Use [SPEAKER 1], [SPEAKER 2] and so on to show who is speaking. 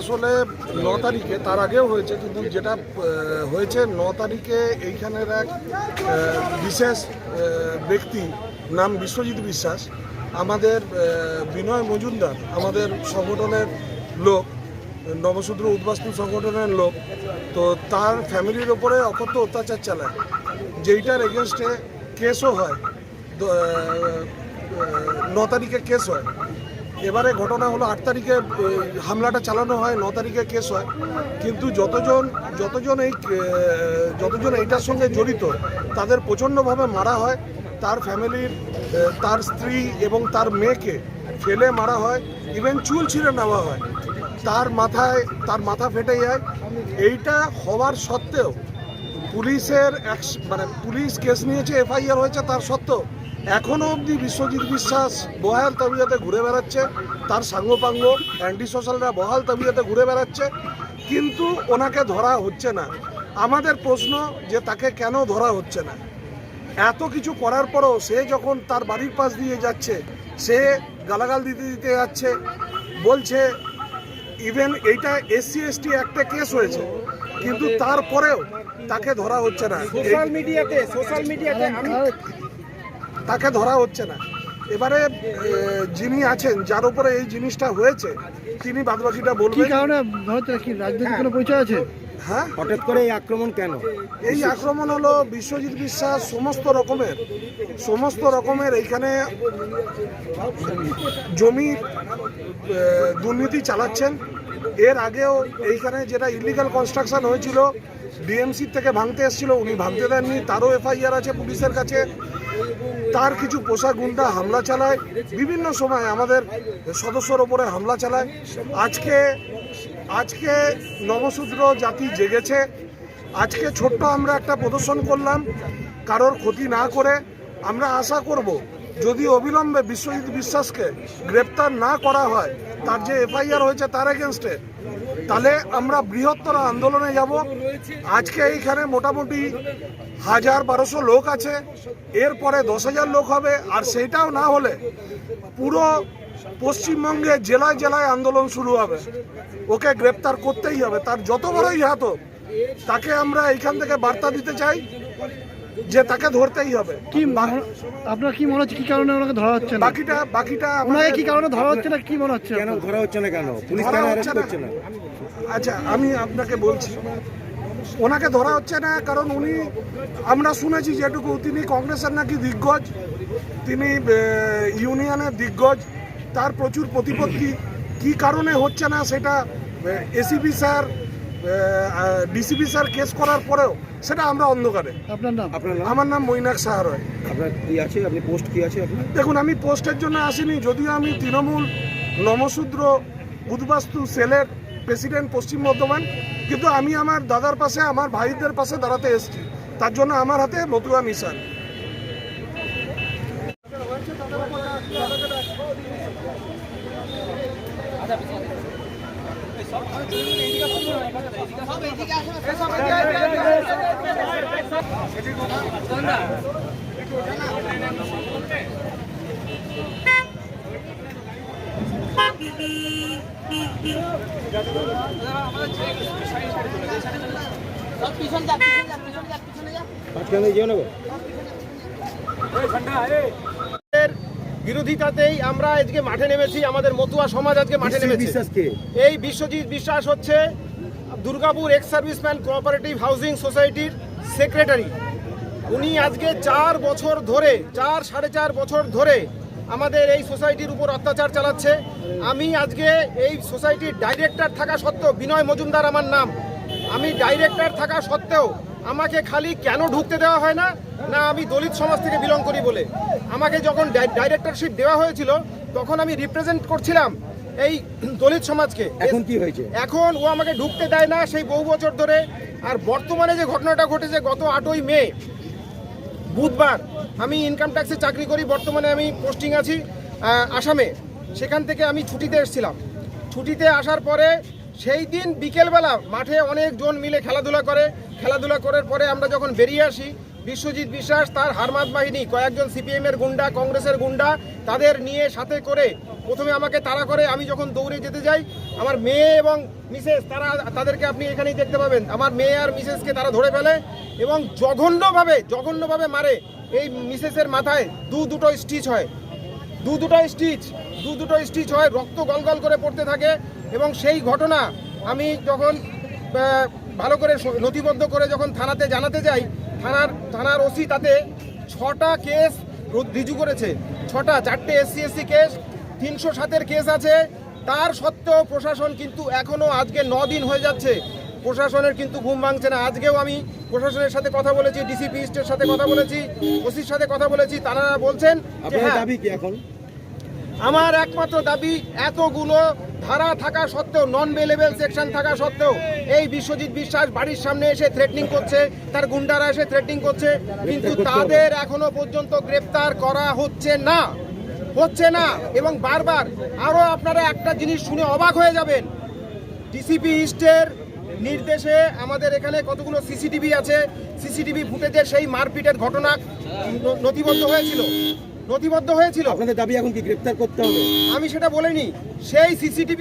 [SPEAKER 1] আসলে ন তারিখে, তার আগেও হয়েছে, কিন্তু যেটা হয়েছে ন তারিখে এইখানের এক বিশেষ ব্যক্তি নাম বিশ্বজিৎ বিশ্বাস। আমাদের বিনয় মজুমদার, আমাদের সংগঠনের লোক, নবসূত্র উদ্বাস্তু সংগঠনের লোক, তো তার ফ্যামিলির ওপরে অকথ্য অত্যাচার চালায়, যেইটার এগেনস্টে কেসও হয় ন তারিখে কেস হয়। এবারে ঘটনা হলো আট তারিখে হামলাটা চালানো হয়, ন তারিখে কেস হয়। কিন্তু যতজন যতজন এই যতজন এইটার সঙ্গে জড়িত, তাদের প্রচণ্ডভাবে মারা হয়। তার ফ্যামিলির তার স্ত্রী এবং তার মেয়েকে ফেলে মারা হয়। ইভেন চুল ছিঁড়ে নেওয়া হয়। তার মাথায়, তার মাথা ফেটে যায়। এইটা হওয়ার সত্ত্বেও পুলিশের মানে পুলিশ কেস নিয়েছে, এফআইআর হয়েছে তার সত্ত্বেও। এখনও অবধি বিশ্বজিৎ বিশ্বাস বহাল তাবিয়াতে ঘুরে বেড়াচ্ছে, তার সাঙ্গপাঙ্গ অ্যান্টি সোশ্যালরা বহাল তাবিয়াতে ঘুরে বেড়াচ্ছে, কিন্তু ওনাকে ধরা হচ্ছে না। আমাদের প্রশ্ন যে তাকে কেন ধরা হচ্ছে না? এত কিছু করার পরও সে যখন তার বাড়ির পাশ দিয়ে যাচ্ছে, সে গালাগাল দিতে দিতে যাচ্ছে, বলছে ইভেন এইটা এসসি এসটি একটা কেস হয়েছে, কিন্তু তারপরেও তাকে ধরা হচ্ছে না।
[SPEAKER 2] সোশ্যাল মিডিয়াতে সোশ্যাল মিডিয়াতে আমি
[SPEAKER 1] তাকে ধরা হচ্ছে না। এবারে যিনি আছেন যার উপরে এই জিনিসটা হয়েছে তিনি বাদবাকিটা
[SPEAKER 3] কি
[SPEAKER 1] বলবেন?
[SPEAKER 3] কারণে? ভারতের কি রাজনৈতিক কোনো পরিচয় আছে?
[SPEAKER 1] হ্যাঁ?
[SPEAKER 2] হঠাৎ করে এই আক্রমণ কেন?
[SPEAKER 1] এই আক্রমণ হলো বিশ্বজিৎ বিশ্বাস সমস্ত রকমের সমস্ত রকমের এইখানে আহ, দুর্নীতি চালাচ্ছেন। এর আগেও এইখানে যেটা ইলিগাল কনস্ট্রাকশন হয়েছিল ডিএমসি থেকে ভাঙতে এসেছিল উনি ভাঙতে দেননি। তারও এফআইআর আছে পুলিশের কাছে। তার কিছু পোশাক গুন্ডা হামলা চালায়, বিভিন্ন সময় আমাদের সদস্যর ওপরে হামলা চালায়। আজকে আজকে নবশূদ্র জাতি জেগেছে। আজকে ছোট্ট আমরা একটা প্রদর্শন করলাম, কারোর ক্ষতি না করে। আমরা আশা করব, যদি অবিলম্বে বিশ্বজিৎ বিশ্বাসকে গ্রেপ্তার না করা হয়, তার যে এফআইআর হয়েছে, তার এগেনস্টে তাহলে আমরা বৃহত্তর আন্দোলনে যাব। আজকে এইখানে মোটামুটি হাজার বারোশো লোক আছে। এরপরে দশ হাজার লোক হবে। আর সেইটাও না হলে পুরো পশ্চিমবঙ্গে জেলায় জেলায় আন্দোলন শুরু হবে। ওকে গ্রেপ্তার করতেই হবে। তার যত বড়ই হাত তাকে আমরা এইখান থেকে বার্তা দিতে চাই। যে তাকে ধরতেই হবে।
[SPEAKER 3] কি আপনার কি মনে হচ্ছে কি কারণে ওনাকে ধরা হচ্ছে না?
[SPEAKER 1] বাকিটা বাকিটা
[SPEAKER 3] ওনাকে কি কারণে ধরা হচ্ছে না কি মনে হচ্ছে
[SPEAKER 2] কেন ধরা হচ্ছে না কেন? পুলিশ কেন অ্যারেস্ট করছে না?
[SPEAKER 1] আচ্ছা আমি আপনাকে বলছি ওনাকে ধরা হচ্ছে না কারণ উনি আমরা শুনেছি যেটুকু তিনি কংগ্রেসের নাকি দিগ্গজ তিনি ইউনিয়নের দিগ্গজ তার প্রচুর প্রতিপত্তি। কি কারণে হচ্ছে না সেটা ACP sir DCP sir case করার পরেও সেটা আমরা অন্ধকারে।
[SPEAKER 3] আপনার নাম?
[SPEAKER 2] আপনার নাম?
[SPEAKER 1] আমার নাম মৈনাক সাহা রয়
[SPEAKER 2] আপনার কি আছে? আপনি পোস্ট কি আছে আপনার?
[SPEAKER 1] দেখুন আমি পোস্টের জন্য আসিনি যদিও আমি তৃণমূল নমশূদ্র উদ্বাস্তু সেলের প্রেসিডেন্ট পশ্চিম বর্ধমান কিন্তু আমি আমার দাদার পাশে আমার ভাইদের পাশে দাঁড়াতে এসেছি। তার জন্য আমার হাতে মতুয়া নিশান
[SPEAKER 2] মাঝখানে যেও নেব।
[SPEAKER 4] এর বিরোধিতাতেই আমরা আজকে মাঠে নেমেছি আমাদের মতুয়া সমাজ আজকে মাঠে নেমেছে। এই বিশ্বজিৎ বিশ্বাস হচ্ছে Durgapur ex serviceman cooperative housing সোসাইটির সেক্রেটারি উনি আজকে চার বছর ধরে চার সাড়ে চার বছর ধরে আমাদের এই সোসাইটির উপর অত্যাচার চালাচ্ছে। আমি আজকে এই সোসাইটির ডাইরেক্টর থাকা সত্ত্বেও বিনয় মজুমদার আমার নাম আমি ডাইরেক্টর থাকা সত্ত্বেও আমাকে খালি কেন ঢুকতে দেওয়া হয় না? না আমি দলিত সমাজ থেকে বিলং করি বলে। আমাকে যখন ডাইরেক্টরশিপ দেওয়া হয়েছিল তখন আমি রিপ্রেজেন্ট করছিলাম এই দলিত সমাজকে।
[SPEAKER 2] এখন কি হয়েছে?
[SPEAKER 4] এখন ও আমাকে ঢুকতে দেয় না সেই বহু বছর ধরে। আর বর্তমানে যে ঘটনাটা ঘটেছে গত আটই মে বুধবার আমি ইনকাম ট্যাক্সে চাকরি করি বর্তমানে আমি পোস্টিং আছি আসামে। সেখান থেকে আমি ছুটিতে এসেছিলাম। ছুটিতে আসার পরে সেই দিন বিকেলবেলা মাঠে অনেকজন মিলে খেলাধুলা করে। খেলাধুলা করার পরে আমরা যখন বেরিয়ে আসি, বিশ্বজিৎ বিশ্বাস, তার হারমাত বাহিনী, কয়েকজন সিপিএম এর গুন্ডা, কংগ্রেসের গুন্ডা, তাদের নিয়ে সাথে করে প্রথমে আমাকে তাড়া করে আমি যখন দৌড়ে যেতে যাই, আমার মেয়ে এবং মিসেস, তারা, তাদেরকে আপনি এখানেই দেখতে পাবেন। আমার মেয়ে আর মিসেসকে তারা ধরে ফেলে এবং জঘন্যভাবে জঘন্যভাবে মারে। এই মিসেসের মাথায় দু দুটো স্টিচ হয়। দু দুটো স্টিচ দু দুটো স্টিচ হয় রক্ত গলগল করে পড়তে থাকে এবং সেই ঘটনা আমি যখন ভালো করে নথিবদ্ধ করে যখন থানাতে জানাতে যাই থানার থানার ওসি তাতে ছটা কেস রিজু করেছে। ছটা চারটে এসসি এসসি কেস তিনশো সাতের কেস আছে। তার সত্ত্বেও প্রশাসন কিন্তু এখনও আজকে ন দিন হয়ে যাচ্ছে। প্রশাসনের কিন্তু ঘুম ভাঙছে না। আজকেও আমি প্রশাসনের সাথে কথা বলেছি ডিসিপি ইস্টের সাথে কথা বলেছি ওসির সাথে কথা বলেছি। তারা বলছেন যে হ্যাঁ আমার একমাত্র দাবি এতগুলো ধারা থাকা সত্ত্বেও নন বেলেবেল সেকশন থাকা সত্ত্বেও এই বিশ্বজিৎ বিশ্বাস বাড়ির সামনে এসে থ্রেটনিং করছে তার গুন্ডারা এসে থ্রেটনিং করছে কিন্তু তাদের এখনও পর্যন্ত গ্রেপ্তার করা হচ্ছে না। হচ্ছে না এবং বারবার আরও আপনারা একটা জিনিস শুনে অবাক হয়ে যাবেন। ডিসিপি ইস্টের নির্দেশে আমাদের এখানে কতগুলো সিসিটিভি আছে? সিসিটিভি ফুটেজে সেই মারপিটের ঘটনা নথিবদ্ধ হয়েছিল। নথিবদ্ধ হয়েছিল।
[SPEAKER 2] আপনাদের দাবি এখন কি গ্রেপ্তার করতে হবে?
[SPEAKER 4] আমি সেটা বলিনি। সেই সিসিটিভি